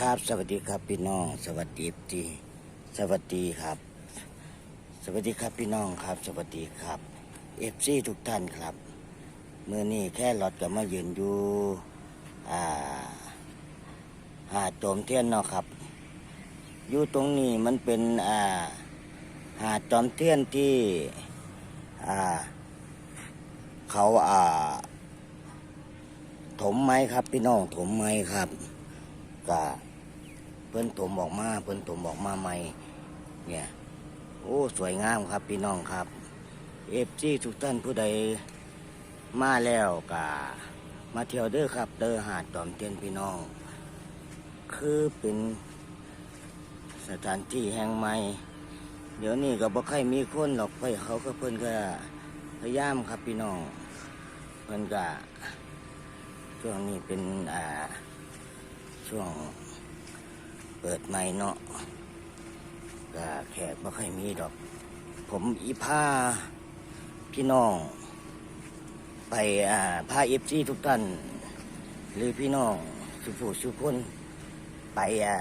ครับ สวัสดีครับพี่น้อง สวัสดีจีสวัสดีครับ สวัสดีครับพี่น้องครับ สวัสดีครับเอฟซีทุกท่านครับเมื่อนี้แค่รถก็มายืนอยู่อ่าหาดโจมเทียนเนาะครับอยู่ตรงนี้มันเป็นอ่าหาดจอมเทียนที่อ่าเขาอ่าถมไหมครับพี่น้องถมไหมครับ ก็เพิ่นถมออกมาเพิ่นถมออกมาใหม่เนี่ยโอ้สวยงามครับพี่น้องครับเอฟซีทุกท่านผู้ใดมาแล้วก็มาเที่ยวเด้อครับเด้อหาดจอมเทียนพี่น้อง คือเป็นสถานที่แห่งใหม่เดี๋ยวนี้ก็บ่ค่อยมีคนหรอกเพื่อเขาก็เพิ่นก็พยายามครับพี่น้องเพิ่นก็ช่วงนี้เป็นอ่า ช่วงเปิดใหม่เนาะก็แขกไม่ค่อยมีดอก ผมอีพาพี่น้อง ไปอ่าพาเอฟซีทุกท่านหรือพี่น้องสุผู้สุพนไปอ่า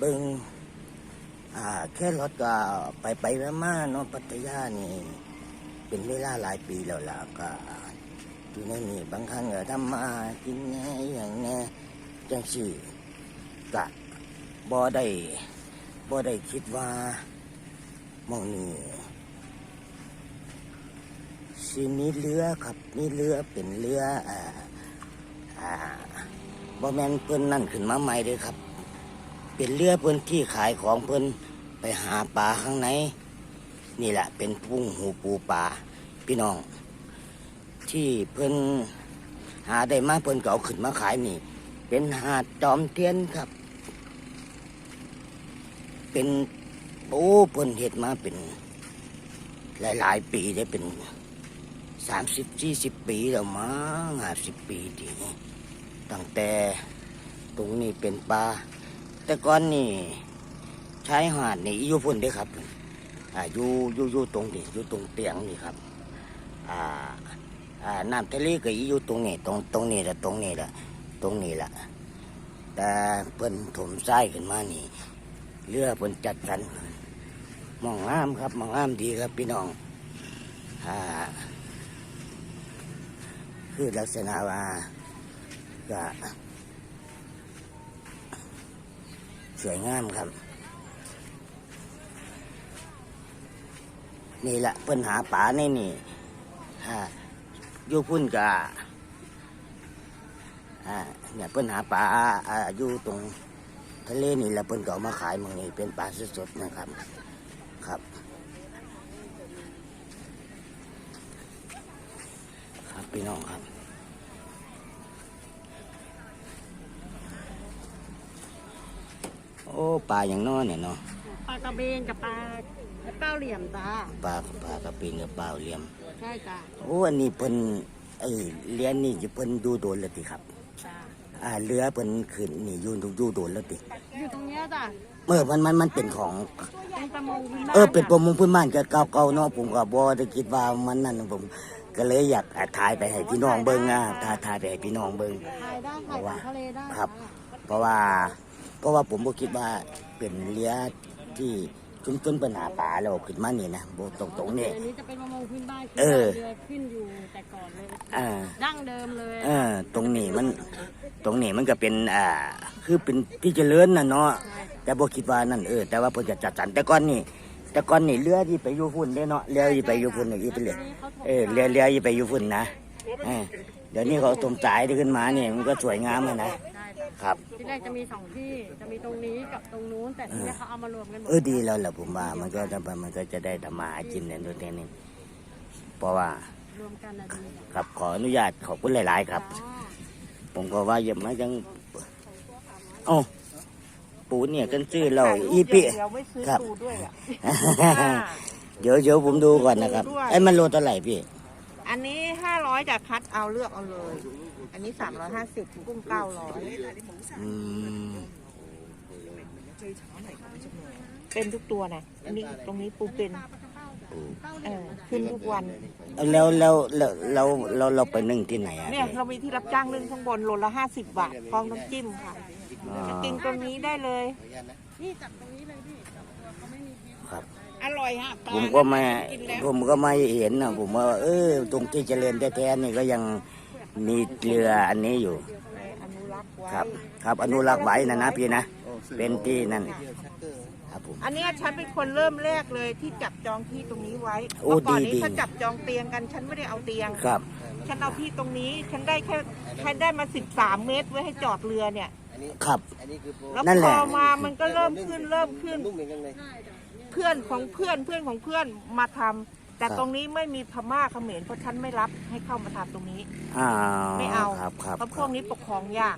บิงอ่าแค่รถก็ไปไปมาเนาะปัตยานี่ เป็นเวลาหลายปีแล้วล่ะก็อยู่ในนี่บางครั้งก็ทำมากินแหน่อย่าง จังสี่กะบ่ได้บ่ได้คิดว่ามองนี้สิมีเรือครับมีเรือเป็นเรืออ่าอ่าบ่แมนเพิ่นนั่นขึ้นมาใหม่เลยครับ เป็นเรือเพิ่นที่ขายของเพิ่นไปหาปลาข้างในนี่แหละเป็นพุ่งหูปูปลาพี่น้อง ที่เพิ่นหาได้มาเพิ่นเก็เอาขึ้นมาขายนี่ เป็นหาดจอมเทียนครับ เป็นโอ้เพิ่นเฮ็ดมาเป็น หลาย ๆ ปีได้เป็นสามสิบสี่สิบปีแล้วมั้งห้าสิบปีทีนี้ตั้งแต่ตรงนี้เป็นป่าแต่ก่อนนี่ชายหาดนี่อยู่พุ่นด้อครับอ่าอยู่อยู่อยู่ตรงนี้อยู่ตรงเตียงนี่ครับอ่าอ่าน้ำทะเลก็อยู่ตรงนี้ตรงตรงนี้แหละตรงนี้แหละ ตรงนี้แหละแต่เพิ่นถมทรายขึ้นมานี่เรือเพิ่นจัดสรรมองงามครับมองงามดีครับพี่น้องอ่าคือลักษณะว่าก็สวยงามครับ นี่แหละเพิ่นหาป่าในนี่อ่าอยู่พุ่นกะ เนี่ยเพิ่นหาปลาอ่าอยู่ตรงทะเลนี่แหละเพิ่นก็เอามาขายหมึงนี่เป็นปลาสดๆนะครับครับครับพี่น้องครับโอ้ปลาอย่างน้อเนี่ยเนาะปลากระเบนกับปลาเก้าเหลี่ยมจ้าปลาปลากระปีนกับปลาเหลี่ยมใช่จ้าโอ้อันนี้เพิ่นเอ้ยเรียนนี่จะเพิ่นดูโดนแล้วติครับ จ้าอ่าเรือเพิ่นขึ้นนี่อยู่ดูโดนแล้วติอยู่ตรงเนี้ยจ้าเมื่อมันมันมันเป็นของ เป็นประมงพื้นบ้านเออเป็นประมงพื้นบ้านก็เก่าๆเนาะผมก็บ่ได้คิดว่ามันนั่นผม ก็เลยอยากอะถ่ายไปให้พี่น้องเบิ่งอะถ่ายถ่ายไปให้พี่น้องเบิ่ง ถ่ายได้ถ่ายจากทะเลได้ครับ เพราะว่าเพราะว่าผมบ่คิดว่าเป็นเรือที่ ชุมชนปัญหาป่าแล้วขึ้นมานี่นะบ่ตรงๆนี่ อันนี้จะเป็นประมงพื้นบ้านเออ เรือขึ้นอยู่แต่ก่อนเลยอ่า ดั้งเดิมเลยเออตรงนี้มันตรงนี้มันก็เป็นอ่าคือเป็นที่เจริญน่ะเนาะใช่แต่บ่คิดว่านั่นเออแต่ว่าเพิ่นจะจัดสรรแต่ก่อนนี่แต่ก่อนนี่เรือที่ไปอยู่พุ่นเด้เนาะเรือที่ไปอยู่พุ่นนี่อีไปเลยเออเรือเรือที่ไปอยู่พุ่นนะเออเดี๋ยวนี้เขาตมสายที่ขึ้นมาเนี่ยมันก็สวยงามเลยนะใช่จ้ะ ครับ ที่แรกจะมีสองที่จะมีตรงนี้กับตรงนู้นแต่ที่นี้เขาเอามารวมกันหมดเออดีแล้วแหละผมว่ามันก็จะมันก็จะได้ทำมาหากินเนี่ยตัวนี้เพราะว่ารวมกันนะดีจ้ะครับขออนุญาตขอบคุณหลาย ๆ ครับอ๋อผมก็ว่าอย่ามาจังเอ้าปูเนี่ยกันซื้อเราอีปี เดี๋ยวไม่ซื้อครับปูด้วยอะ เดี๋ยวเดี๋ยวผมดูก่อนนะครับไอ้ยมันโลเท่าไหร่พี่ อันนี้ห้าร้อยจะคัดเอาเลือกเอาเลย อันนี้สามร้อยห้าสิบกุ้งเก้าร้อยอืมเป็นทุกตัวนะอันนี้ตรงนี้ปูเป็นปูเออขึ้นทุกวัน แล้วแล้วแล้วเราเราเราไปนึ่งที่ไหนอะเนี่ยเรามีที่รับจ้างนึ่งข้างบนโลละห้าสิบบาทพร้อมน้ำจิ้มค่ะอ๋อจะกินตรงนี้ได้เลยนี่จับตรงนี้เลยพี่จับตัวเขาไม่มีพิษครับอร่อยฮะปลาผมก็ไม่กินแล้วผมก็ไม่เห็นนะผมว่าเออตรงที่เจริญแท้ๆนี่ก็ยัง มีเรืออันนี้อยู่ไปอนุรักษ์ไว้ครับ ครับอนุรักษ์ไว้นะนะพี่นะ เป็นที่นั่น ครับผม อันเนี้ยฉันเป็นคนเริ่มแรกเลยที่จับจองที่ตรงนี้ไว้โอ้เมื่อก่อนดีนี้ดีถ้าจับจองเตียงกัน ฉันไม่ได้เอาเตียง ครับ ฉันเอาที่ตรงนี้ ฉันได้แค่ฉันได้มาสิบสามเมตรไว้ให้จอดเรือเนี่ย ครับอันนี้คือโปรแล้วนั่นแหพละ อมามันก็เริ่มขึ้นเริ่มขึ้นนุ่มเหมือนกันเลยเพื่อนของเพื่อนเพื่อนของเพื่อนมาทำ แต่ครับตรงนี้ไม่มีพม่าเขมรเพราะฉันไม่รับให้เข้ามาทำตรงนี้ อ่าไม่เอาครับครับเพราะพวกนี้ปกครองยาก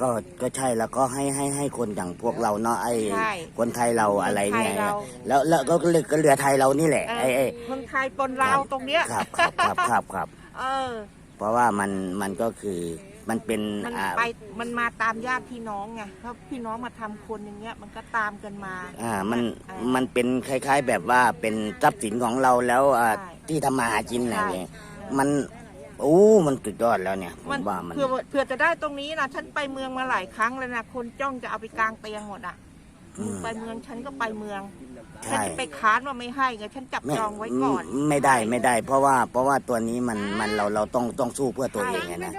ก็ก็ใช่แล้วก็ให้ให้ให้คนอย่างพวกเราเนาะไอ้ใช่คนไทยเราอะไรเนี่ยคนไทยเรา แล้วแล้วก็เรือก็เรือไทยเรานี่แหละเออไอ้ไอ้คนไทยปนลาวตรงเนี้ย ครับครับครับครับครับ เออ เพราะว่ามันมันก็คือ มันเป็นมันอ่าไปมันมาตามญาติพี่น้องไงเพราะพี่น้องมาทำคนอย่างเงี้ย มันก็ตามกันมา อ่ามันอ่ามันเป็นคล้าย ๆ แบบว่าเป็นทรัพย์สินของเราแล้วอ่าใช่ ที่ทำมาหากินอะไรใช่เนี่ยมันโอ้ มันสุดยอดแล้วเนี่ยผมว่ามัน เพื่อเพื่อจะได้ตรงนี้นะฉันไปเมืองมาหลายครั้งแล้วนะคนจ้องจะเอาไปกลางเตียงหมดอะอืม ไปเมืองฉันก็ไปเมืองฉันใช่จะไปค้านว่าไม่ให้ไงฉันจับไม่จองไว้ก่อน ไม่ได้ไม่ได้ เพราะว่าเพราะว่าตัวนี้มันมันเราเราต้องต้องสู้เพื่อตัวเองไงนะเ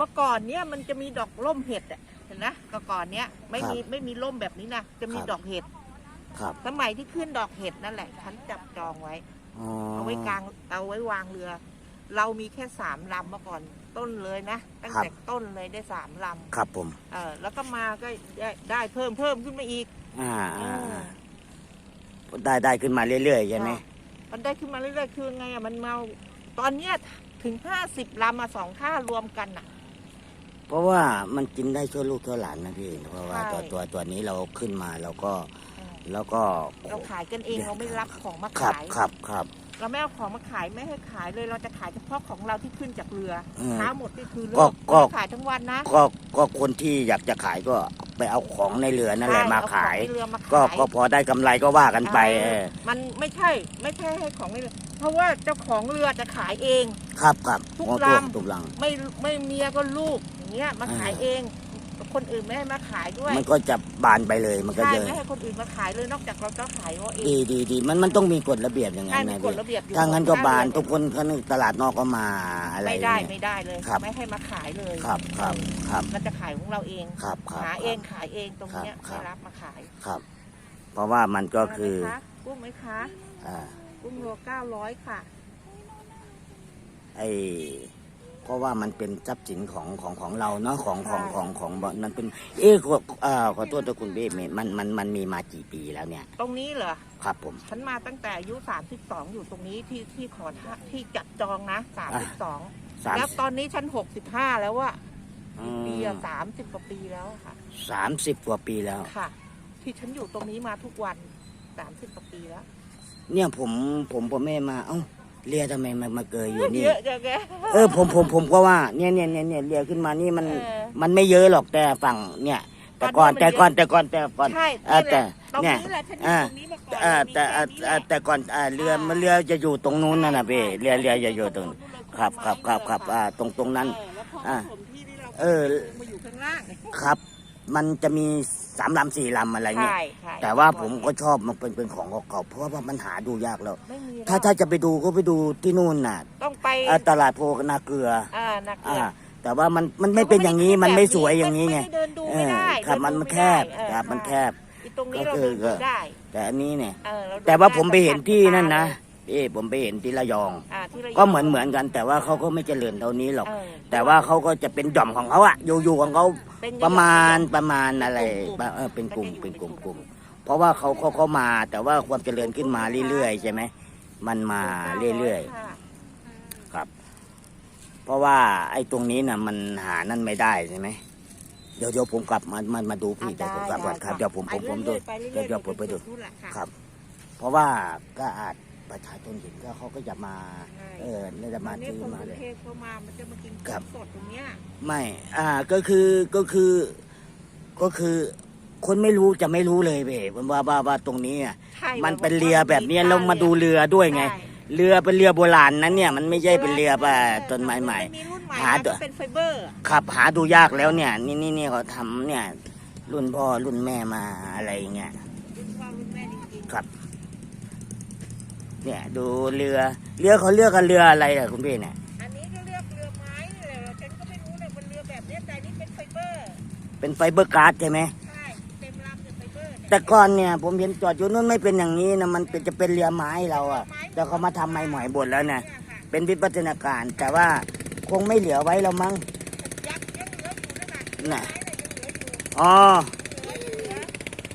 มื่อก่อนเนี้ยมันจะมีดอกร่มเห็ดอะเห็นนะก็ก่อนเนี้ยไม่มีครับไม่มีร่มแบบนี้นะจะมีครับ ดอกเห็ดครับสมัยที่ขึ้นดอกเห็ดนั่นแหละฉันจับจองไว้ อ๋อเอาไว้กลางเอาไว้วางเรือ เรามีแค่สามลำเมื่อก่อนต้นเลยนะตั้งแต่ต้นเลยได้สามลครับผมำเออแล้วก็มาก็ได้ได้เพิ่มเพิ่มขึ้นมาอีก อ่าอ่าเอออ่าได้ได้ขึ้นมาเรื่อยๆใช่ไหมมันได้ขึ้นมาเรื่อยๆ คือไงอะมันเมา ตอนเนี้ยถึงห้าสิบลำมาสองท่ารวมกันอะ เพราะว่ามันกินได้ชั่วลูกชั่วหลานนะพี่เพราะว่าใช่ตัวตัวตัวนี้เราขึ้นมาเราก็เออแล้วก็เราขายกันเองเราไม่รับของมาครับขายครับครับ เราไม่เอาของมาขายไม่ให้ขายเลยเราจะขายเฉพาะของเราที่ขึ้นจากเรืออืมเช้าหมดนี่คือก็เลิกก็ขายทั้งวันนะก็ก็คนที่อยากจะขายก็ไปเอาของในเรือนั่นแหละใช่มาเอขายของในเรือมาขาย ก็ก็พอได้กำไรก็ว่ากันไปเออมันไม่ใช่ไม่ใช่ให้ของในเรือเพราะว่าเจ้าของเรือจะขายเอง ครับครับทุกโอ้ลำทุกทุกลังไม่ไม่เมียก็ลูก อย่างเงี้ยมาอ่าขายเอง คนอื่นไม่ให้มาขายด้วยมันก็จะบานไปเลยมันก็ใช่เยอะไม่ให้คนอื่นมาขายเลยนอกจากเราจะขายเราเอง ดีดีดีมันมันต้องมีกฎระเบียบอย่างนั้ใช่นมีนะกฎพี่ระเบียบอยู่ถ้างั้นก็บานได้เลยทุกคนเขานึกตลาดนอกก็มาอะไรไม่ได้เนี่ย ไม่ได้เลย ครับ ไม่ให้มาขายเลยครับครับครับเราจะขายของเราเองครับครับ หาเองขายเองตรงเนี้ยครับไม่รับมาขายครับ เพราะว่ามันก็คือเาไหมะกุ้งไหมคะ อ่ากุ้งโลเก้าร้อยค่ะ ไอเพ ราะว่ามันเป็นทรัพย์สินของของของเราเนาะของของของของของมันเป็น เอ๊ะขอเอ่อขอโทษนะคุณเบ้มันมันมันมีมากี่ปีแล้วเนี่ย ตรงนี้เหรอ ครับผม ฉันมาตั้งแต่อายุ 32 อยู่ตรงนี้ที่ที่ขอท่าที่จัดจองนะ สาม32 แล้วตอนนี้ฉัน 65 แล้วว่าอืปีมอะ30กว่าปีแล้วอะค่ะ สามสิบกว่าปีแล้ว ค่ะ ที่ฉันอยู่ตรงนี้มาทุกวัน 30กว่าปีแล้ว เนี่ยผมผมผมไม่มา เอ้า เรียทำไมมามาเกยอยู่นี่ เยอะจังแก เออผมผมผมก็ว่าเนี่ยเนี่ยเนี่ยเนี่ยเรียขึ้นมานี่มันเออมันไม่เยอะหรอกแต่ฝั่งเนี่ย แต่ก่อนตอนนี้แต่มันก่อนแต่ก่อนแต่ก่อนใช่เออนี่แหละแต่ตรงเนี่ยนี้แหละฉันอยู่อ่าตรงนี้มาก่อนเออแต่มีเอ่อค่นี้เอ่อแหละแต่ก่อนอ่าเรือมันเรือจะอยู่ตรงนู้นนั่นนะพี่เรือเรือจะอยู่ตรงครับครับครับครับอ่าตรงตรงนั้น เออแล้วพออ่าผมที่ที่เราเออ มาอยู่ข้างล่าง ครับ มันจะมีสามลำสี่ลำอะไรเงี้ย ใช่ใช่แต่ว่าผมก็ชอบมันเป็นเป็นของเก่าๆเพราะว่ามันหาดูยากแล้ว ไม่มีถ้าแล้วถ้าจะไปดูก็ไปดูที่นู่นน่ะต้องไปอ่าตลาดโพนาเกลืออ่านักเรีอ่ายน แต่ว่ามันมันไม่เป็นอย่างนี้มันไม่สวยอย่างนี้ไงม่ด้เดินดูเอไม่อได้ครับเดิมันดูมันไแคบได้เออ ครับมันแคบ อีตรงนี้ก็เราคือเดินดูได้แต่อันนี้เนี่ย เออเรดูแต่ว่าได้ผมไปเห็นที่นั่นนะเเอ้ผมไปเห็นที่ระยอง อ่าที่ระยง ก็เหมือนเหมือนกัน แต่ว่าเขาก็ไม่เจริญเท่านี้หรอก เออแต่ว่าเขาก็จะเป็นหย่อมของเขาอะอยู่อยู่ของเขาเป็นประมาณเป็นประมาณอะไรกลุ่มๆเออเป็นกลุ่มก็จะอยู่เป็นกลุ่มเป็นกกลุ่ลุ่ม มเพราะว่าเขาเขาเขามา แต่ว่าความเจริญขึ้นมาเรื่อยๆใช่ไหมมันมาเรื่อยๆ ค่ะครับ เพราะว่าไอ้ตรงนี้น่ะมันหานั่นไม่ได้ใช่ไหมเดี๋ยวเดี๋ยวผมกลับมามามาดูพี่เดี๋ยวผมกลับก่อนครับเดี๋ยวผมผมผมดูไปเรื่อยๆเดี๋ยวเดี๋ยวผมไปดูนู่นแหละะครับ เพราะว่าก็อาจ ประชาชนเห็นก็เขาก็จะมาใช่ เออเนี่ยจะมาวันนี้ซื้อคนมากรุเลงยเทพเข้ามา มันจะมากินครับสดตรงเนี้ยไม่ อ่า ก็คือ ก็คือ ก็คือ คนไม่รู้จะไม่รู้เลยเว้ยผมว่าว่าว่าตรงนี้อะ ใช่มันเป็นเรือแบบเนี้ยแล้วมาดูเรือด้วยไง ใช่เรือเป็นเรือโบราณนั้นเนี่ย มันไม่ใช่เป็นเรือแบบต้นไม้ใหม่ นมีรุ่นใหม่หานะตัวที่เป็นไฟเบอร์อะครับหาดูยากแล้วเนี่ย นี่นี่นี่เขาทำเนี่ย รุ่นพ่อรุ่นแม่มาอะไรเงี้ย รุ่นพ่อรุ่นแม่จริงครับ เนี่ยดูเรือเรือเขาเลือกกันเรืออะไรอะคุณพี่เนี่ยๆอันนี้ก็เรียกเรือไม้เลยฉันก็ไม่รู้เลยมันเรือแบบเนี้ยแต่อันนี่เป็นไฟเบอร์เป็นไฟเบอร์การ์ดใช่ไหมใช่เต็มลำเป็นไฟเบอร์เนี่ยแต่ก่อนเนี่ยผมเห็นจอดอยู่นู้นไม่เป็นอย่างนี้นะมันเป็นจะเป็นเรือไม้เราอะแต่เขามาทำไม้หมอยบดแล้วเนี่ยเนี่ยค่ะเป็นวิวัฒนาการ แต่ว่าคงไม่เหลือไว้แล้วมั้ง ยักษ์ยังเหลืออยู่นั่นน่ะน่ะ ไม้น่ะยังเหลืออยู่อ๋อเหลือเหลือ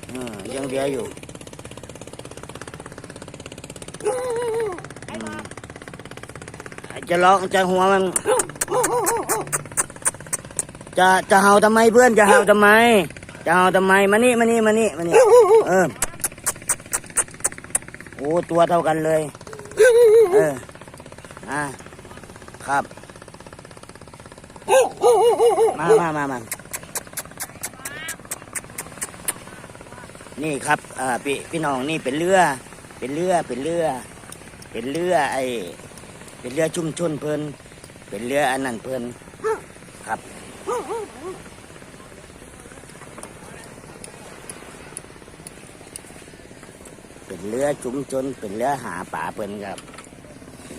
เออยังเหลืออยู่อืม จะร้องจะหัวมัน จะจะเห่าทำไมเพื่อนจะเห่าทำไม จะเห่าทำไมมานี่มานี่มานี่มานี่เออโอ้ตัวเท่ากันเลย เอออ่าครับ มามามามานี่ครับอ่าพี่พี่น้องนี่เป็นเรือ เป็นเรือเป็นเรือ เป็นเรือไอ เป็นเรือชุ่มชนเพลินเป็นเรืออันนั้นเพลินครับเป็นเรือชุมชนเป็นเรือหาป่าเพิ่นครับ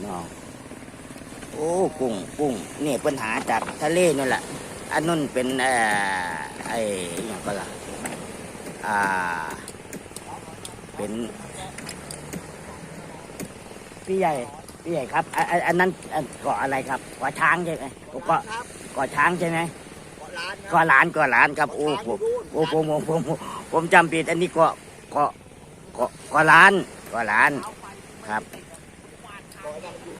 น้องโอ้กุ้งกุ้งนี่เพิ่นหาจากทะเลนี่แหละอันนั้นเป็นเอ่อไอ้อย่างก็ล่ะอ่าเป็นพี่ใหญ่ พี่ใหญ่ครับอันอันอันนั้นอันเกาะอะไรครับเกาะช้างใช่ไหมเกาะครับเกาะช้างใช่ไหมเกาะล้านครับ เกาะหลานเกาะหลานครับโอ้ผมโอ้ผมผมผมผมผมจำผิดอันนี้เกาะเกาะเกาะเกาะหลานเกาะหลานครับ